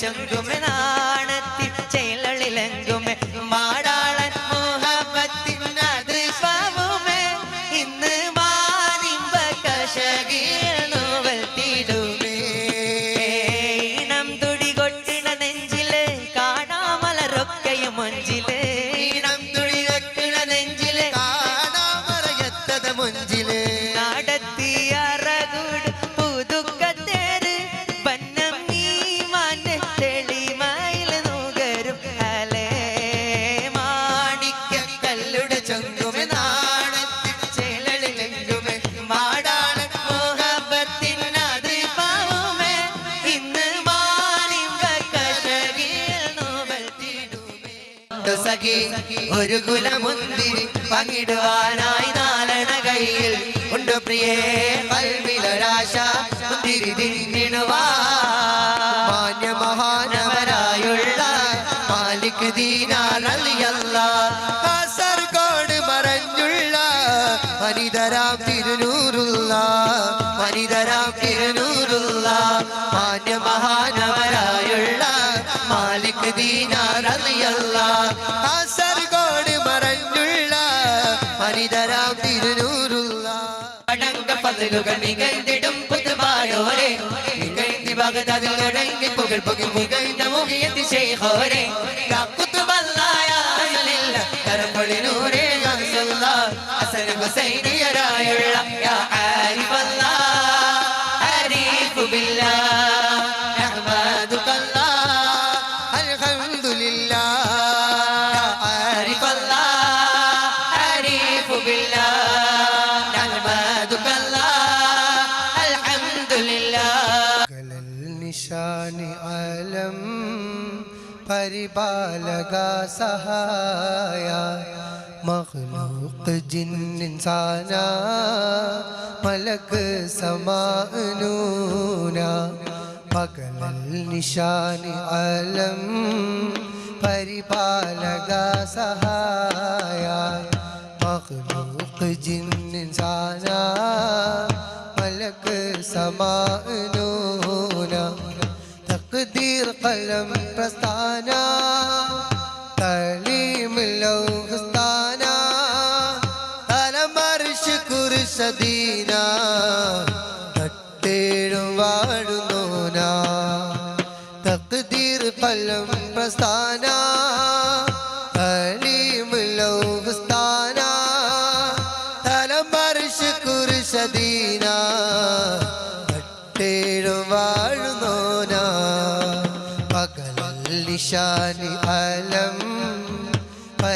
ചൊങ്കുമെ ഒരു കുലമുന്തിരി പങ്കിടുവാനായി നാലണ കയ്യിൽ. ഉണ്ട് പ്രിയേ കൽവിലൊരാശ മുന്തിരി മാന്യ മാന്യമഹാനവരായുള്ള മാലിക് ദീനാറിയല്ല കാസർഗോഡ് മറഞ്ഞുള്ള ഹരിതരാം തിരുനൂറുള്ള ഹരിതരാം തിരുനൂറുള്ള മാന്യമഹാനവരായുള്ള മാലിക് ദീനാറളിയല്ല അടങ്ക പതിലുകൾ നികഴ്ന്നിടും പുതുപാടോരെ കുത്തുബല്ലായ കരപ്പൊളിനൂരെ അസന ഹുസൈനിയരായുള്ള പരിപാലക സഹായ മഖ്ലൂഖ് ജിൻസാന മലക്ക് സമാനൂന പകലൽ നിശാനി അലം പരിപാലക സഹായ മഖ്ലൂഖ് ജിൻസാന മലക്ക് സമാനൂന തഖ്ദീർ ഖലം പ്രസ്ഥാന തലീം ലൗഹസ്ഥാന തലമർഷ് കുർസദീന തട്ടേഴും വാഴുന്നോന. തഖ്ദീർ ഖലം പ്രസ്ഥാന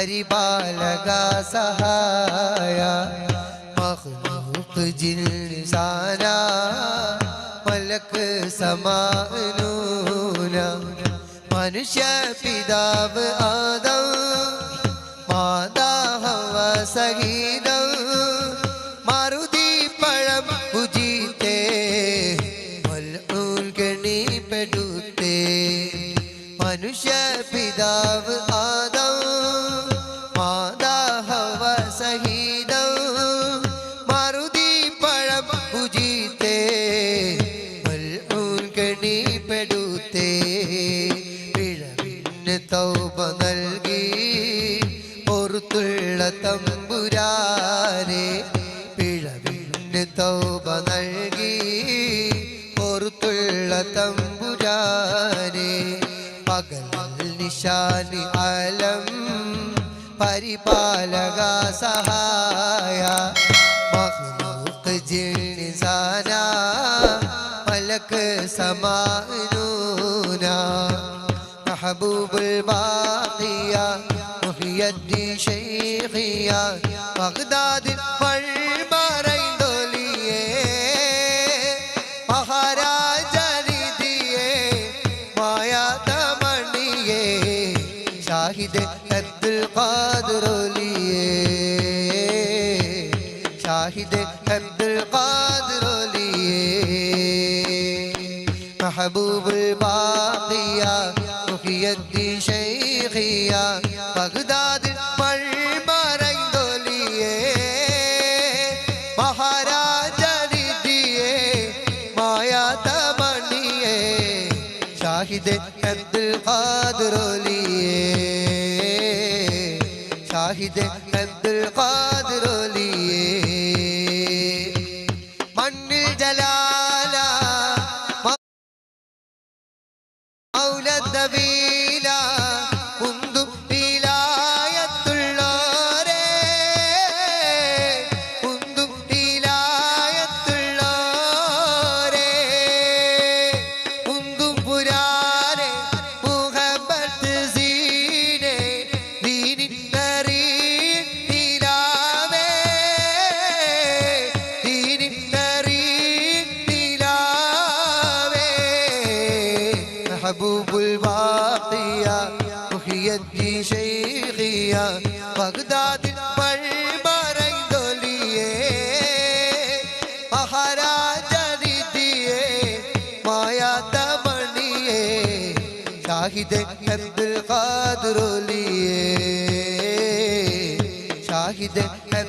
പരിപാലക സഹായ. മഖ്ലൂഖ് ജിൻസാന മലക്ക് സമാനൂന. മനുഷ്യ പിതാവ് ആദം മാതാഹവ ഹവ സഹീദം മാരുതി പഴം ഭുജിത്തേ മൽഊൻ കെണി പെടുത്തേ. മനുഷ്യ പിതാവ് ആദം ശക്തിശാലി ആലം പരിപാലക സഹായ. മഹ്മൂക്ക് ജിണിസാന മലക്ക് സമാനൂന. മഹബൂബുൽ ബാഖിയ മുഹിയദ്ദി ശൈഖിയ ബഗ്ദാദിൽ പഴ ഷാഹിദ് ഖാദിറോലിയേ ഷാഹിദ് അബ്ദുൽ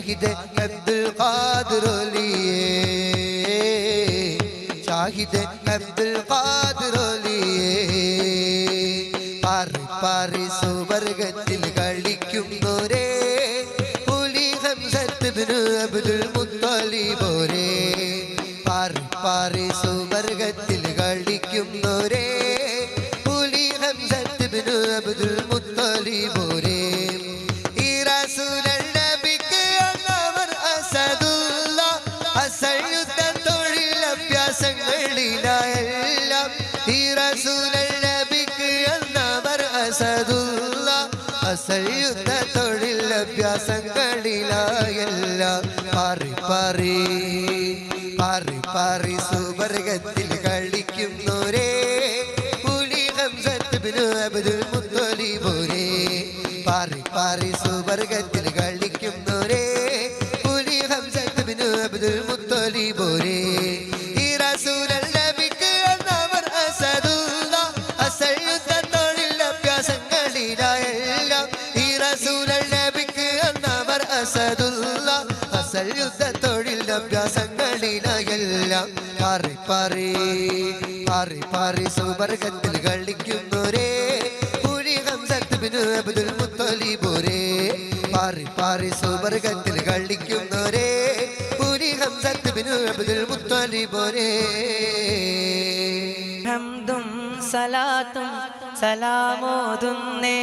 ഷാഹിദ് അബ്ദുൽ ഖാദിറോലിയേ ഷാഹിദ് അബ്ദുൽ ഖാദിറോലിയേ പാറി പാറി സുവർഗത്തിൽ അസയുദ്ധ തൊഴിൽ അഭ്യാസങ്ങളിലായെല്ലാം പറി പറി പറി പറി സുവർഗത്തിൽ പാറി പാറി പാറി സുവർഗത്തിൽ കളിക്കുന്നോരേ ഹംസത്ത് ബിനു അബ്ദുൽ മുത്തലിബോരേ പാറി പാറി സുവർഗത്തിൽ കളിക്കുന്നോരേ ഹംസത്ത് ബിനു അബ്ദുൽ മുത്തലിബോരേ ഹംദും സലാത്തും സലാമോതുന്നേ.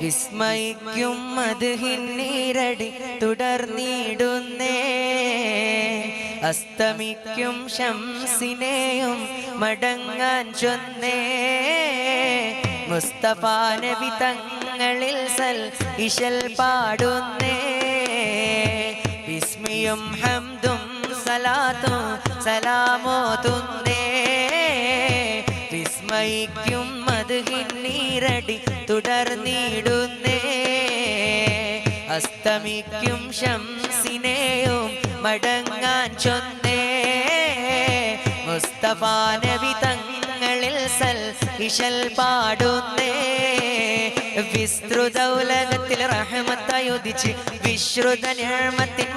വിസ്മയിക്കും മധുഹിന്നീരടി തുടർന്നിടുന്നേ. അസ്തമിക്കും ശംസിനെയും മടങ്ങാൻ ചൊന്നേ. മുസ്തഫ നബി തങ്ങളിൽ സൽ ഇശൽ പാടുന്നേ. വിസ്മിയും ഹംദും സലാത്തും സലാമോതുന്നേ. വിസ്മയിക്കും മധുഹിന്നീരടി തുടർന്നിടുന്നേ. അസ്തമിക്കും ശംസിനെയും മടങ്ങാൻ ചൊന്നേ. മുസ്തഫാനവി തങ്ങളിൽ സൽ ഇശൽ പാടുന്നേ. വിസ്തൃത ഉലകത്തിൽ റഹമത്തയുദിച്ച്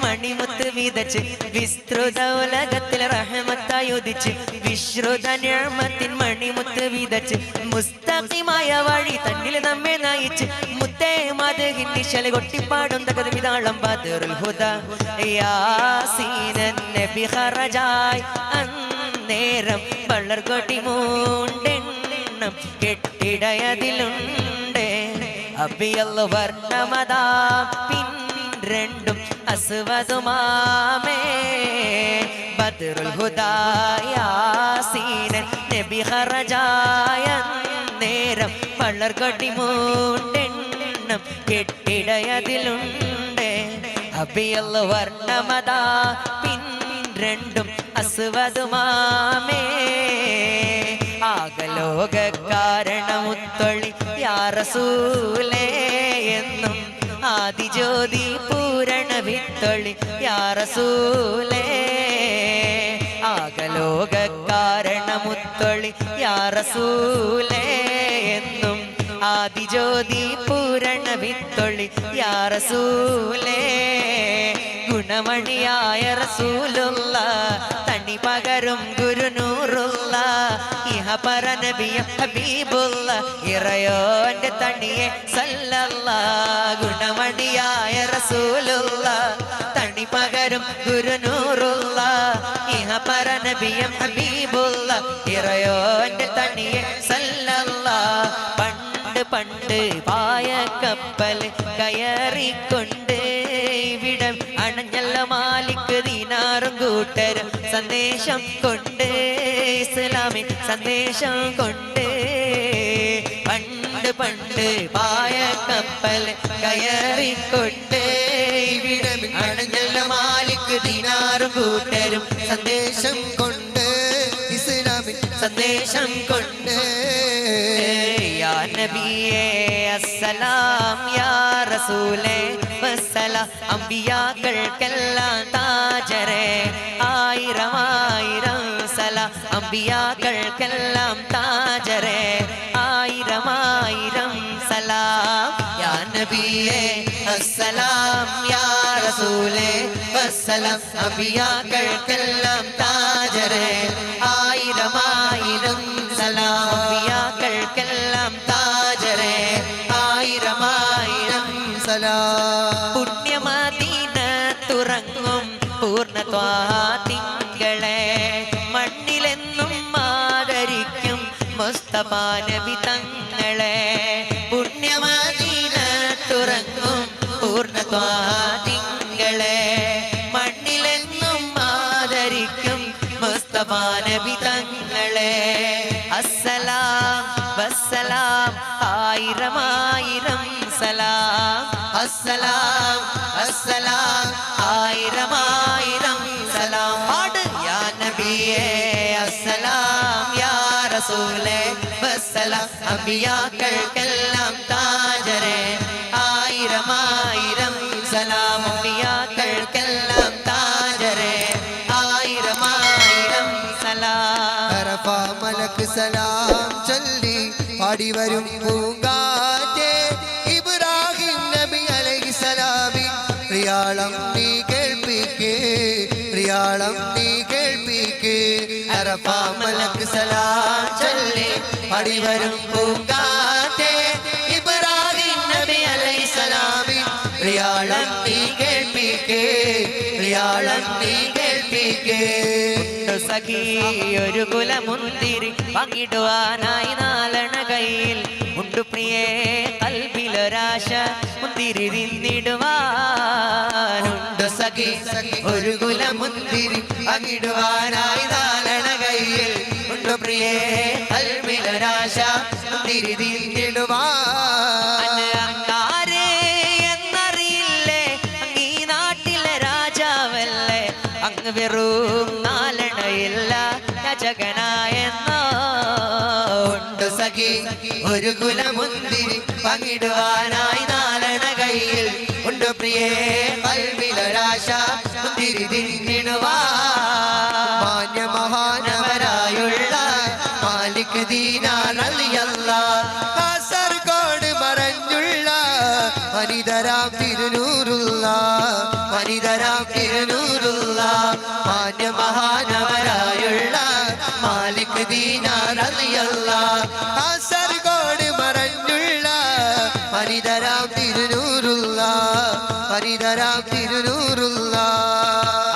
മണിമുത്ത് വിതച്ച് വിസ്തൃതൗലകത്തിൽ റഹമത്തയുദിച്ച് വിശ്രുത മണിമുത്ത് മുസ്തഖിമായ വഴി തന്നിൽ നമ്മെ നയിച്ച് മുത്തേ യാസീനൻ നബി മൂണ്ടെണ്ണം കെട്ടിടയതിലുണ്ട്. അബിയല്ല വർണമതാ പിൻ രണ്ടും അസ്വതുമാമേ ബദറുൽ ഹുദായാസീനൻ നബി ഹറജായ നേരം വളർകൊടി മൂണ്ടെണ്ണം കെട്ടിടയതിലുണ്ട്. അബിയല്ല വർണമതാ പിൻ രണ്ടും അസ്വതുമാമേ ആകലോക കാരണമുത്തൊളി യാറസൂലേ എന്നും ആദിജ്യോതി പൂരണ വിത്തൊളി യാറസൂലേ. ആകലോക കാരണമുത്തൊളി യാറസൂലേ എന്നും ആദിജ്യോതി പൂരണ വിത്തൊളി യാറസൂലേ. ഗുണമണിയായ റസൂലുള്ള തണി പകരും ഗുരുനൂറുള്ള ഇഹ പരനബിയ ഹബീബുള്ള ഇറയോന്റെ തണിയെ സല്ലല്ല ഗുണമണിയായ റസൂലുള്ള തണി പകരും ഗുരുനൂറുള്ള ഇഹ പരനബിയ ഹബീബുള്ള ഇറയോന്റെ തണിയെ സല്ലല്ല. പണ്ട് പണ്ട് പായ കപ്പൽ കയറിക്കൊണ്ട് മാലിക് ദീനാറും കൂട്ടരും സന്ദേശം കൊണ്ട് ഇസ്ലാമി സന്ദേശം കൊണ്ട് പണ്ട് പണ്ട് പായ കപ്പൽ കയറിക്കൊണ്ട് ഇവിടം മാലിക് ദീനാറും കൂട്ടരും സന്ദേശം കൊണ്ട് ഇസ്ലാമി സന്ദേശം കൊണ്ട്. യാ നബിയേ അസ്സലാം യാ റസൂലേ വസ്സലാം അമ്പിയാക്കൾക്കെല്ലാം താജരേ ആയിരം ആയിരം സല. അമ്പിയാക്കൾക്കെല്ലാം താജരേ ആയിരം ആയിരം സലാം. യാ നബിയേ അസ്സലാം യാ റസൂലേ വസ്സലാം അമ്പിയാക്കൾക്കെല്ലാം താജരേ ആയിരം പൂർണത്വാതിങ്കളെ മണ്ണിലെന്നും ആദരിക്കും മുസ്തപാനവി തങ്ങളെ പുണ്യമദീന തുറങ്ങും പൂർണത്വാതിങ്കളെ മണ്ണിലെന്നും ആദരിക്കും മുസ്തപാനവി തങ്ങളെ അസ്സലാം വസ്സലാം ആയിരം ആയിരം സലാം. അസ്സലാം അസ്സലാം ആയിരം ആയിരം സലാം. പാട് യാ നബിയേ അസ്സലാം യാ റസൂലേ വസ്സലാം. അമ്പിയാക്കൾക്കെല്ലാം താജരേ. ആയിരം ആയിരം സലാം അമ്പിയാക്കൾക്കെല്ലാം താജരേ. ആയിരം ആയിരം സലാം. മലക്ക് സലാം ചൊല്ലി പാടി വരും പൂങ്കാറ്റേ അറഫ മലക്ക് സലാം ചൊല്ലി പാടി വരും പൂങ്കാറ്റേ. ഇബ്രാഹിം നബി അലൈഹി സലാമിൻ പ്രിയാളം നീ കേൾപ്പിക്കേ പ്രിയാളം നീ സഖി ഒരു കുലമുന്തിരി പങ്കിടുവാനായി നാലണ കയ്യിൽ. മുണ്ടു പ്രിയേ കൽബിലൊരാശ മുന്തിരി തിന്നിടുവാനുണ്ട് സഖി ഒരു കുലമുന്തിരി പങ്കിടുവാനായി നാലണ കയ്യിൽ. മുണ്ടു പ്രിയേ കൽപിലൊരാശ മുന്തിരി തിന്നിടുവാൻ ഒരു കുലമുന്തിരി പങ്കിടുവാനായി നാലണ കയ്യിൽ. ഉണ്ട് പ്രിയേ കൽവിലൊരാശ മുന്തിരി തിന്നിടുവാൻ മാന്യ മഹാനവരായുള്ള മാലിക് ദീനാറിയല്ല കാസർഗോഡ് മറഞ്ഞുള്ള ഹരിതരാം തിരുനൂറുള്ള ഹരിതരാം തിരുനൂറുള്ള വനിതരാം തിരുനൂറുള്ള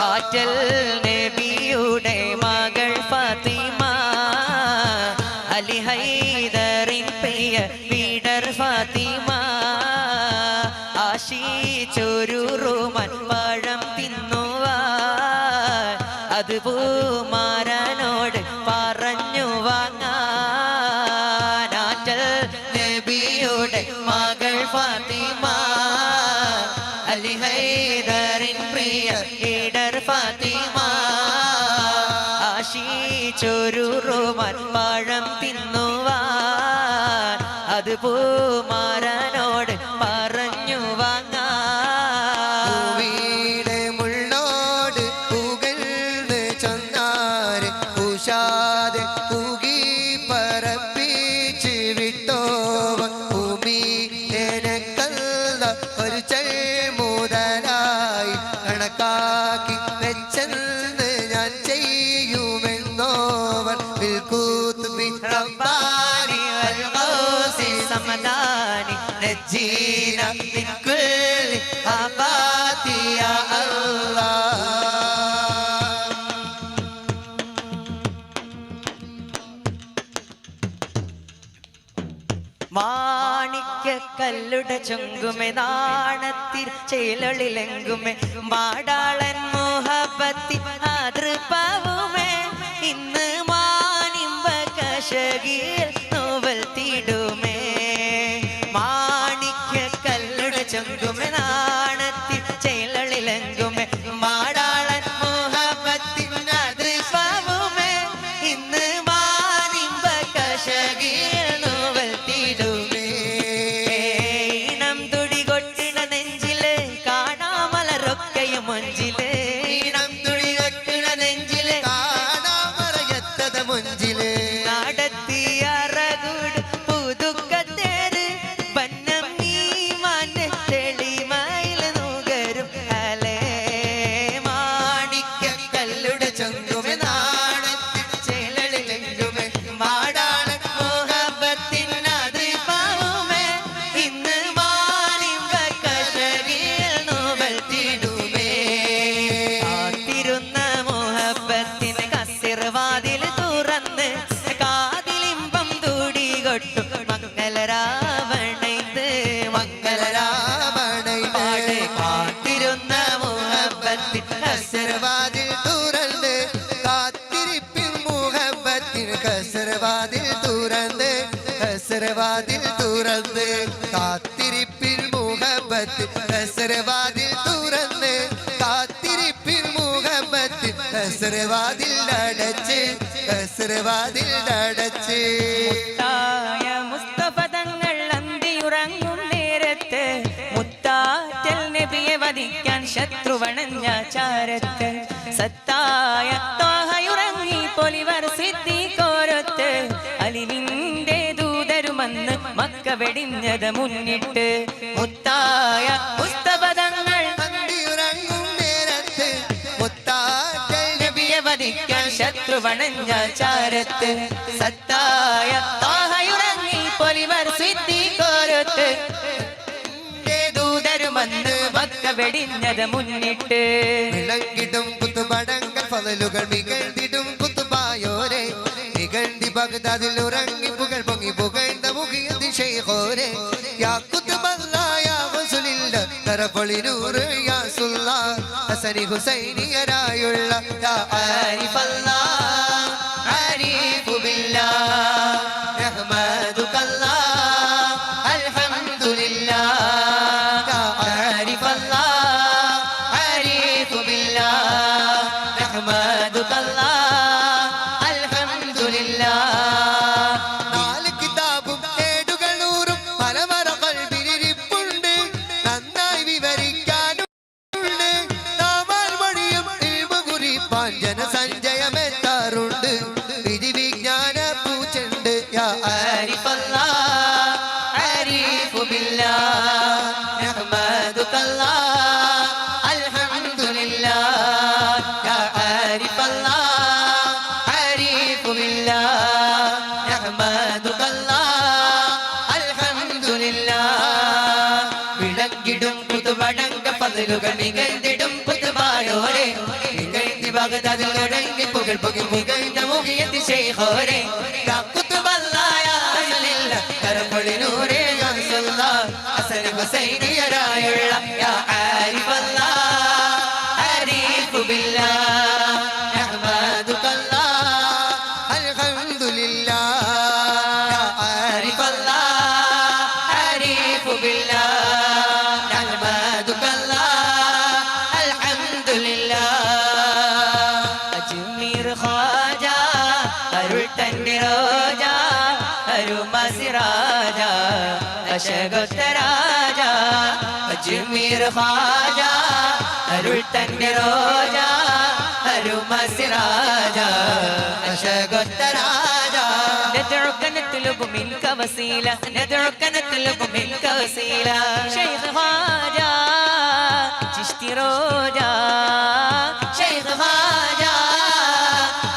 ആറ്റൽ من كل آفات يا الله മാണിക്കല്ലുടെ ചുങ്കുമെ നാണത്തിൽ ചേലൊളിലെങ്കുമെ മാടാളൻ മോഹപ്പത്തി ആതൃപ്പാവുമേ ഇന്ന് മാനിമ്പ കശകിൽ കസർവാതിൽ തുറന്ന് കാത്തിരിപ്പിൽ മുഹബത്തിൽ കസർവാതിൽ തുറന്ന് കാത്തിരിപ്പിൽ മുഹബത്തിൽ കസർവാതിൽ അടച്ച് കസർവാതിൽ അടച്ച്. മുത്തായ മുസ്തഫ തങ്ങൾ അന്തിയുറങ്ങും നേരത്ത് മുത്താറ്റൽ നബിയെ വധിക്കാൻ ശത്രുവണഞ്ഞ ചാരത്ത്. സത്തായ തോഹയുറങ്ങി പൊലിവർ സിദ്ധിക്കോരത്ത് വെടിഞ്ഞത് മുന്നിട്ട് മുത്തായ പുസ്തപദങ്ങൾ ഉറങ്ങും നേരത്ത് മുത്തായ വധിക്കാൻ ശത്രുവണഞ്ഞ ചാരത്ത് സത്തായ താഹയുറങ്ങി പൊലിവർ സിദ്ധിക്കോരത്ത് ദൂതരുമന്ന് മക്ക വെടിഞ്ഞത് മുന്നിട്ട് വിളങ്ങിടും കുത്തുപടങ്ങൾ പതലുകൾ മികഴ്ന്നിടും കുത്തുപായോരെ. നികണ്ടി പകുതാതിൽ ഉറങ്ങി പുകൾ പൊങ്ങി പുകഴ്ന്ന മുഖിയതി ഷെയ്ഖോരെ യാക്കുത്ത് ബല്ലായ യാ റസൂലില്ല തരപൊളിനൂറ് യാ സുല്ല ഹസനി ഹുസൈനിയരായുള്ള യാ ആരിഫല്ല ആരിഫു ബില്ലാഹ് അൽഹംദുലില്ലാ യാ ആരിഫല്ലാഹ് ആരിഫു ബില്ലാഹ് റഹ്മതുകല്ലാഹ് അൽഹംദുലില്ലാഹ് തുടങ്ങി പുകൾ പുകി മുകഴ്ന്ന മുഖിയത്തി ശേഖോരെ. കുത്തുബല്ലായ കരപ്പൊളിനൂരെ അസന ഹുസൈനിയരായുള്ള ഹാജ അരുൾ തന്റെ രോജ അരുമസിരാജ അശകൊത്തരാജ ندعوك نطلب منك وسيلة ندعوك نطلب منك وسيلة شيخ خواجة تشتي روجة شيخ خواجة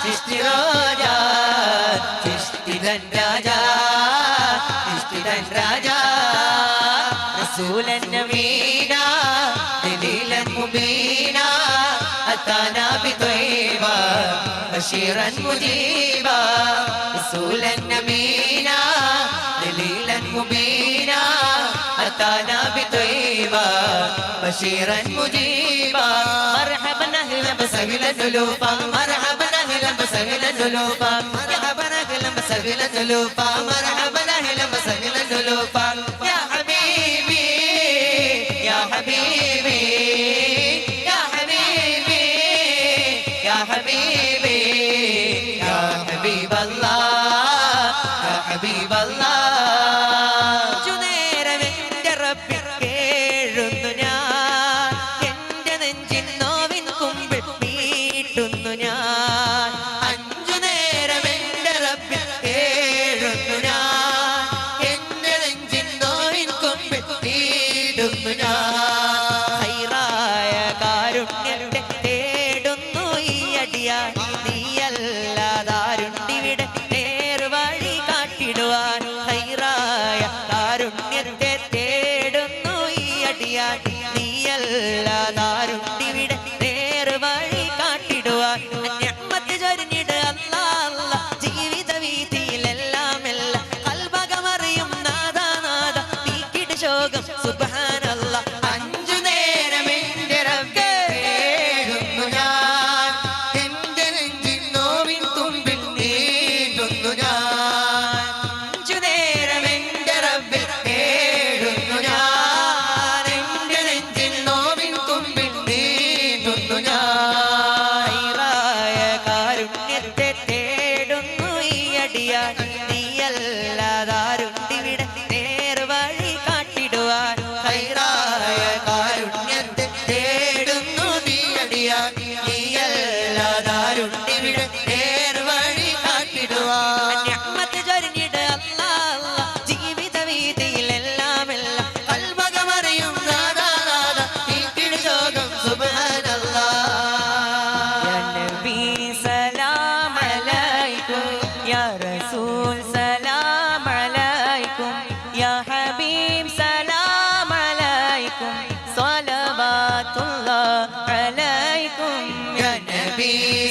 تشتي روجة تشتي دنجاجة تشتي دنجاجة رسول النبي مبينا أتانا بطيبة بشيرا مجيبا رسولا نبينا دليلا مبينا أتانا بطيبة بشيرا مجيبا مرحبا أهلا بسهلا زلوفا مرحبا أهلا بسهلا زلوفا مرحبا أهلا بسهلا زلوفا مرحبا أهلا بسهلا زلوفا يا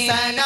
ಸನಾ